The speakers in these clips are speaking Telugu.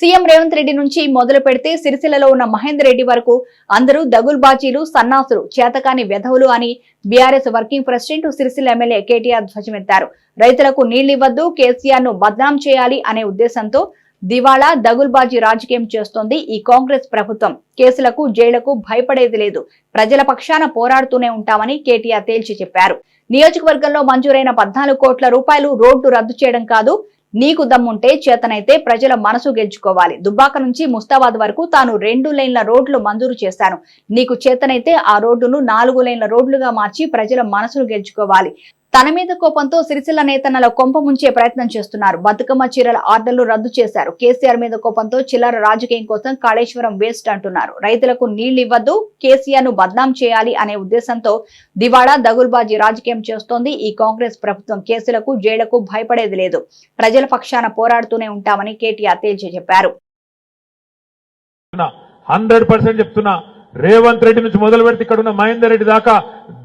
సీఎం రేవంత్ రెడ్డి నుంచి మొదలు పెడితే సిరిసిల్లలో ఉన్న మహేందర్ రెడ్డి వరకు అందరూ దగుల్బాజీలు సన్నాసులు చేతకాని వ్యధవులు అని BRS working president Sircilla MLA KTR ధ్వజమెత్తారు. రైతులకు నీళ్ళివ్వద్దు కేసీఆర్ను బద్నాం చేయాలి అనే ఉద్దేశంతో దివాళా దగుల్బాజీ రాజకీయం చేస్తోంది ఈ కాంగ్రెస్ ప్రభుత్వం. కేసులకు జైళ్ళకు భయపడేది లేదు. ప్రజల పక్షాన పోరాడుతూనే ఉంటామని కేటీఆర్ తేల్చి చెప్పారు. నియోజకవర్గంలో మంజూరైన పద్నాలుగు కోట్ల రూపాయలు రోడ్డు రద్దు చేయడం కాదు నీకు దమ్ముంటే చేతనైతే ప్రజల మనసు గెలుచుకోవాలి. దుబ్బాక నుంచి ముస్తాబాద్ వరకు తాను రెండు లైన్ల రోడ్లు మంజూరు చేశాను. నీకు చేతనైతే ఆ రోడ్డును నాలుగు లైన్ల రోడ్లుగా మార్చి ప్రజల మనసును గెలుచుకోవాలి. తన మీద కోపంతో సిరిసిల్ల నేతన్నల కొంప ముంచే ప్రయత్నం చేస్తున్నారు. బతుకమ్మ చీరల ఆర్డర్లు రద్దు చేశారు. కేసీఆర్ మీద కోపంతో చిల్లర రాజకీయం కోసం కాళేశ్వరం వేస్ట్ అంటున్నారు. రైతులకు నీళ్ళు ఇవ్వద్దు కేసీఆర్ను బద్నాం చేయాలి అనే ఉద్దేశంతో దివాడా దగుల్బాజీ రాజకీయం చేస్తోంది. ఈ కాంగ్రెస్ ప్రభుత్వం కేసులకు జైళ్ళకు భయపడేది లేదు. ప్రజల పక్షాన పోరాడుతూనే ఉంటామని కేటీఆర్ తేల్చి చెప్పారు హండ్రెడ్ పర్సెంట్ చెప్తున్నా. రేవంత్ రెడ్డి నుంచి మొదలు పెడితే ఇక్కడ ఉన్న మహేందర్ రెడ్డి దాకా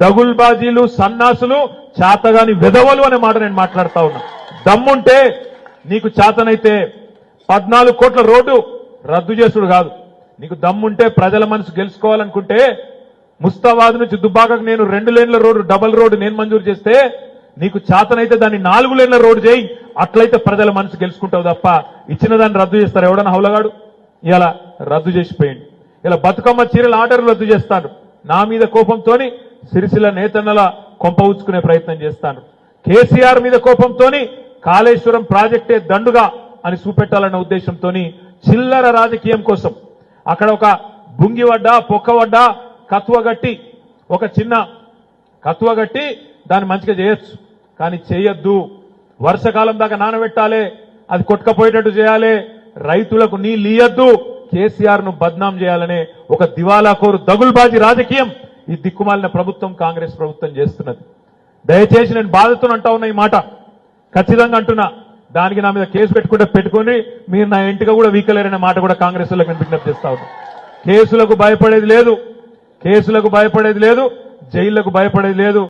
దగుల్బాజీలు సన్నాసులు చాతగాని విధవలు అనే మాట నేను మాట్లాడుతా ఉన్నా. దమ్ముంటే నీకు చాతనైతే పద్నాలుగు కోట్ల రోడ్డు రద్దు చేసుడు కాదు. నీకు దమ్ముంటే ప్రజల మనసు గెలుచుకోవాలనుకుంటే ముస్తాబాద్ నుంచి దుబ్బాకకు నేను రెండు లేన్ల రోడ్డు డబల్ రోడ్డు నేను మంజూరు చేస్తే నీకు చాతనైతే దాన్ని నాలుగు లేన్ల రోడ్డు చేయి. అట్లయితే ప్రజల మనసు గెలుచుకుంటావు తప్ప ఇచ్చిన దాన్ని రద్దు చేస్తారు ఎవడన్నా హౌలగాడు? ఇలా రద్దు చేసిపోయింది ఇలా బతుకమ్మ చీరల ఆర్డర్లు రద్దు చేస్తాను. నా మీద కోపంతోని సిరిసిల నేతన్నల కొంప ఉంచుకునే ప్రయత్నం చేస్తాను. కేసీఆర్ మీద కోపంతోని కాళేశ్వరం ప్రాజెక్టే దండుగా అని చూపెట్టాలన్న ఉద్దేశంతోని చిల్లర రాజకీయం కోసం అక్కడ ఒక బుంగివడ్డ పొక్కవడ్డ కత్వగట్టి ఒక చిన్న కత్వగట్టి దాన్ని మంచిగా చేయొచ్చు. కానీ చేయొద్దు. వర్షకాలం దాకా నానబెట్టాలి అది కొట్టుకపోయేటట్టు చేయాలి రైతులకు నీళ్ళు ఇయ్యద్దు. కేసీఆర్ను బద్నాం చేయాలనే ఒక దివాలాకోరు దగుల్బాజీ రాజకీయం ఈ దిక్కుమాలిన ప్రభుత్వం కాంగ్రెస్ ప్రభుత్వం చేస్తున్నది. దయచేసి నేను బాధతో అంటా ఉన్నా ఈ మాట. ఖచ్చితంగా అంటున్నా. దానికి నా మీద కేసు పెట్టుకుంటే పెట్టుకొని మీరు నా ఇంటిగా కూడా వీకలేరనే మాట కూడా కాంగ్రెస్ వాళ్ళకి నేను విజ్ఞప్తి చేస్తా ఉన్నా. కేసులకు భయపడేది లేదు. కేసులకు భయపడేది లేదు. జైళ్ళకు భయపడేది లేదు.